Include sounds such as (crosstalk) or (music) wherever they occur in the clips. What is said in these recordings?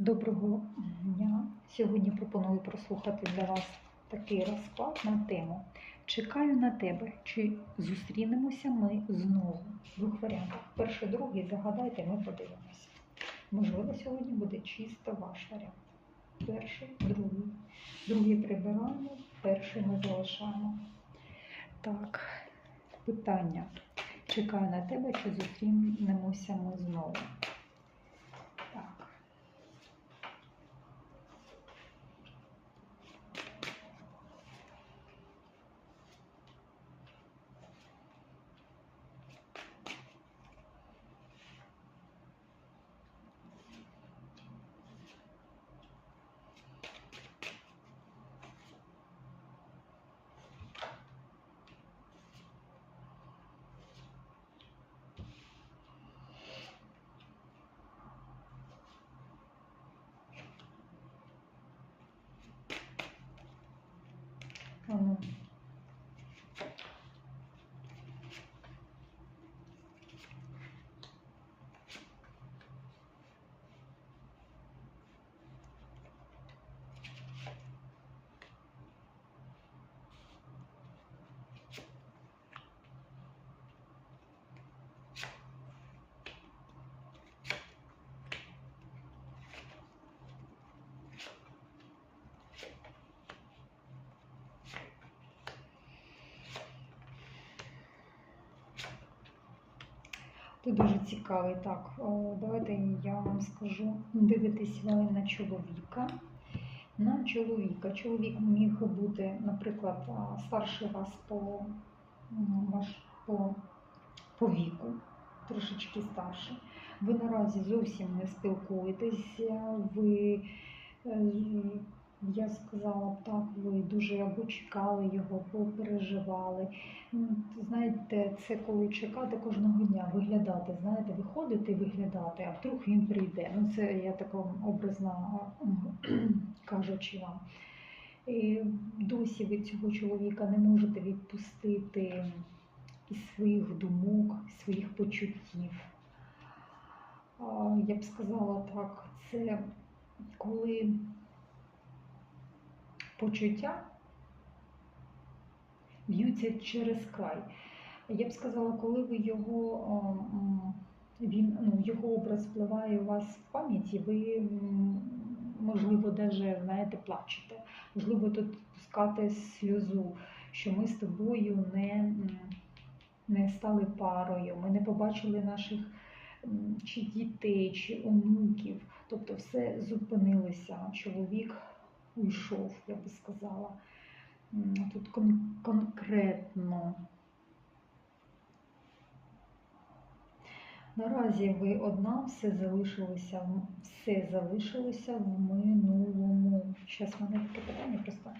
Доброго дня. Сьогодні пропоную прослухати для вас такий розклад на тему Чекаю на тебе, чи зустрінемося ми знову? Двох варіантах. Перший, другий, загадайте, ми подивимося. Можливо, сьогодні буде чисто ваш варіант. Перший, другий. Другий прибираємо, перший ми залишаємо. Так, питання. Чекаю на тебе, чи зустрінемося ми знову? Так. А ну. Ти дуже цікавий. Так, давайте я вам скажу. Дивитесь ви на чоловіка. На чоловіка. Чоловік міг бути, наприклад, старший вас по, ваш, по, по віку, трошечки старший. Ви наразі зовсім не спілкуєтеся, ви, е, я сказала б так, ви дуже або чекали його, або переживали. Ну, Знаєте, це коли чекати кожного дня, виглядати, знаєте, виходити виглядати, а вдруг він прийде. Ну, це я така образно (clears throat) кажучи вам. І досі ви цього чоловіка не можете відпустити із своїх думок, своїх почуттів. Я б сказала так, це коли почуття б'ються через край. Я б сказала, коли ви його, він, ну, його образ впливає у вас в пам'яті, ви, можливо, навіть, знаєте, плачете. Можливо, тут пускати сльозу, що ми з тобою не, не стали парою, ми не побачили наших чи дітей, чи онуків. Тобто все зупинилося. Чоловік уйшов, я би сказала. Тут кон- конкретно. Наразі ви одна, все залишилося, все залишилося в минулому. Зараз в мене таке питання просто.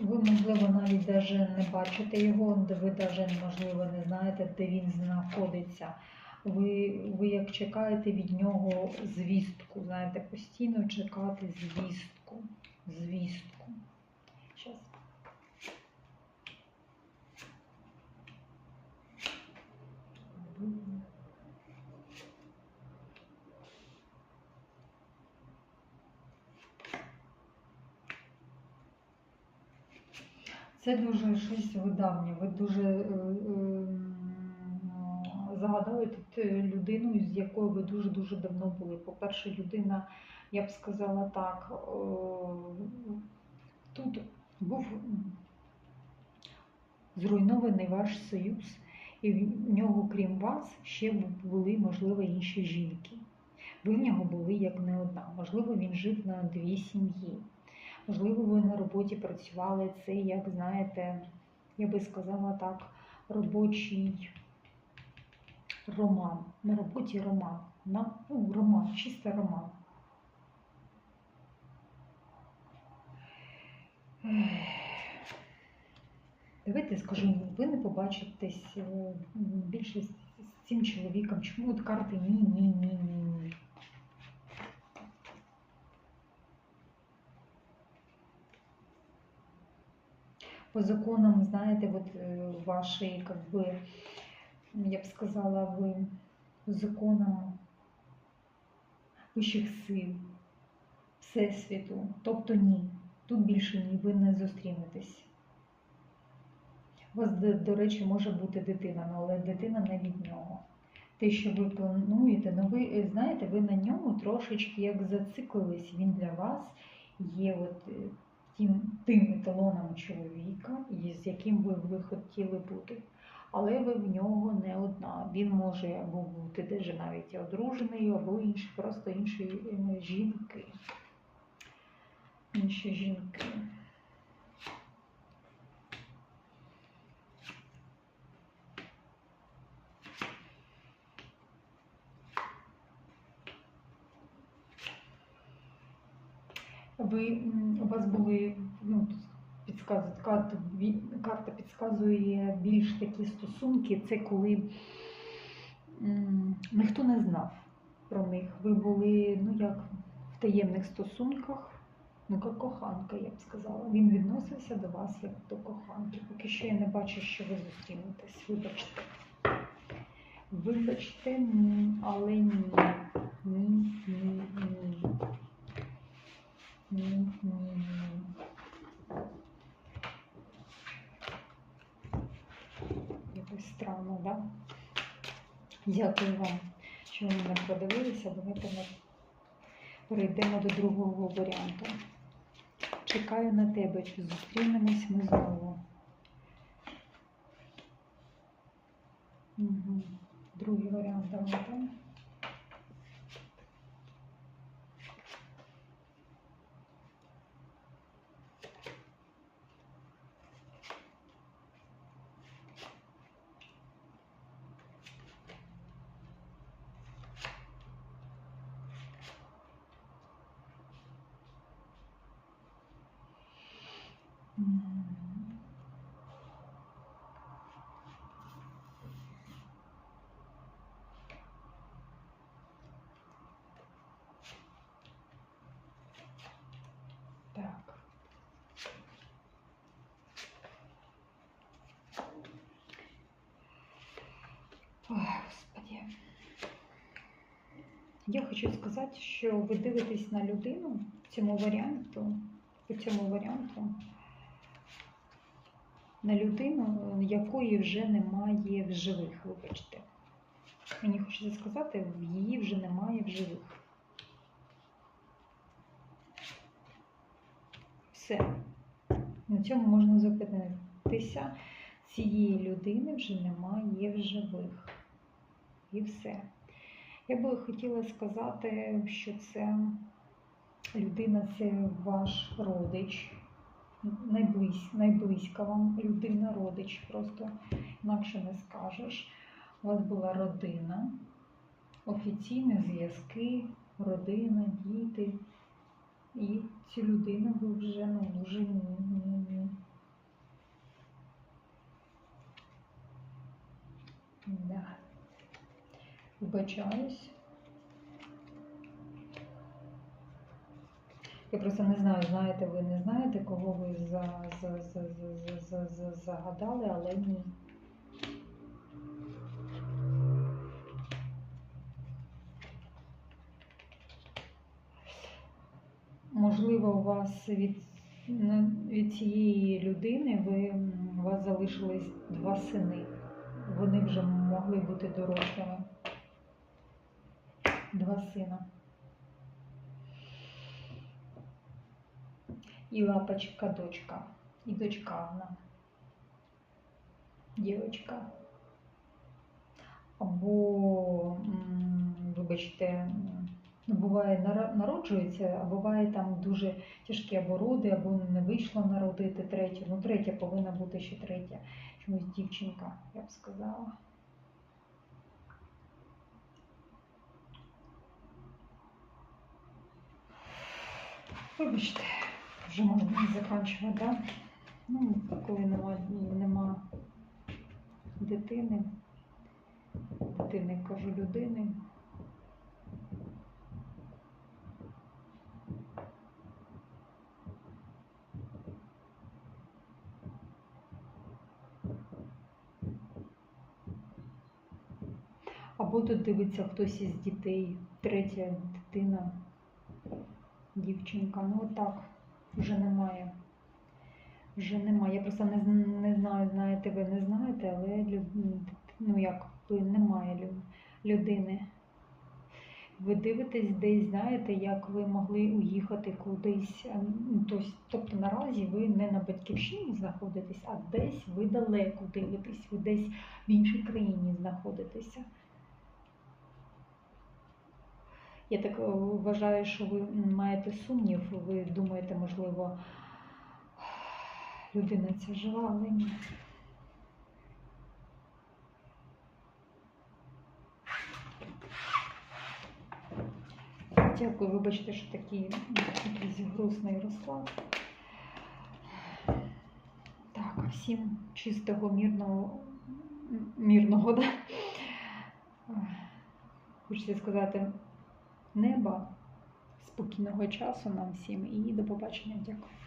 Ви, можливо, навіть даже не бачите його, ви навіть, можливо, не знаєте, де він знаходиться. Ви, ви як чекаєте від нього звістку, знаєте, постійно чекати звістку. Звістку. Щас. Це дуже щось видавнє. Ви дуже е, е, загадали тут людину, з якою ви дуже-дуже давно були. По-перше, людина, я б сказала так, е, тут був зруйнований ваш союз, і в нього, крім вас, ще були, можливо, інші жінки. Ви в нього були як не одна. Можливо, він жив на дві сім'ї. Можливо, ви на роботі працювали це, як знаєте, я би сказала так, робочий роман. На роботі роман. На, ну, роман, чисто роман. Давайте скажу, ви не побачитесь е, більше з цим чоловіком. Чому от карти ні, ні, ні, ні, ні. по законам, знаете, вот э, вашей как бы я б сказала, ви законом вищих сил, Всесвіту. Тобто ні. Тут більше ні, ви не зустрінетесь. У вас, до, до речі, може бути дитина, ну, але дитина не від нього. Те, що ви плануєте, ну ви е, знаєте, ви на ньому трошечки як зациклились. Він для вас є от е, тим, тим еталоном чоловіка, з яким ви, ви хотіли бути. Але ви в нього не одна. Він може або бути даже навіть одружений, або інші, просто інші е, жінки. Інші жінки. Ви у вас були ну, підказують карта, підказує більш такі стосунки. Це коли ніхто не знав про них. Ви були ну як в таємних стосунках. Ну, як коханка, я б сказала. Він відносився до вас як до коханки. Поки що я не бачу, що ви зустрінетесь. Вибачте. Вибачте, ні, але ні. Ні, ні, ні. Ні, ні, ні. Якось странно, да? Дякую вам, що ви мене подивилися. Давайте ми перейдемо до другого варіанту. Чекаю на тебе, чи зустрінемось ми знову. Угу. Другий варіант давайте. М. Так. Ой, Господи. Я хочу сказати, що ви дивитесь на людину цьому варіанту, по цьому варіанту, на людину, якої вже немає в живих, вибачте. Мені хочеться сказати, її вже немає в живих. Все. На цьому можна зупинитися. Цієї людини вже немає в живих. І все. Я би хотіла сказати, що це людина це ваш родич, найблизь, найблизька вам людина, родич, просто інакше не скажеш. У вас була родина, офіційні зв'язки, родина, діти. І цю людину ви вже ну, дуже. Да. Вибачаюсь. Я просто не знаю, знаєте, ви не знаєте, кого ви за, за, за, за, за, за, загадали, але ні. Можливо, у вас від, ну, від цієї людини ви, у вас залишились два сини. Вони вже могли бути дорослими. Два сина. І лапочка дочка. І дочка одна. Дівочка. Або, вибачте, ну, буває народжується, а буває там дуже тяжкі або роди, або не вийшло народити третє. Ну, третя повинна бути ще третя. Чомусь дівчинка, я б сказала. Вибачте, вже можна закінчувати, да? Ну, коли нема, нема дитини, дитини кажу людини. Або тут дивиться хтось із дітей, третя дитина, дівчинка. Ну отак, вже немає. Вже немає. Я просто не, не знаю, знаєте, ви не знаєте, але ну як немає людини. Ви дивитесь десь, знаєте, як ви могли уїхати кудись. тось- Тобто наразі ви не на батьківщині знаходитесь, а десь ви далеко дивитесь, ви десь в іншій країні знаходитеся. Я так е, вважаю, що ви маєте сумнів, ви думаєте, можливо, людина ця жива, але ні. Дякую, вибачте, що такий якийсь грустний розклад. Так, всім чистого, мирного, м, мирного, да? Хочеться сказати, неба, спокійного часу нам всім і до побачення. Дякую.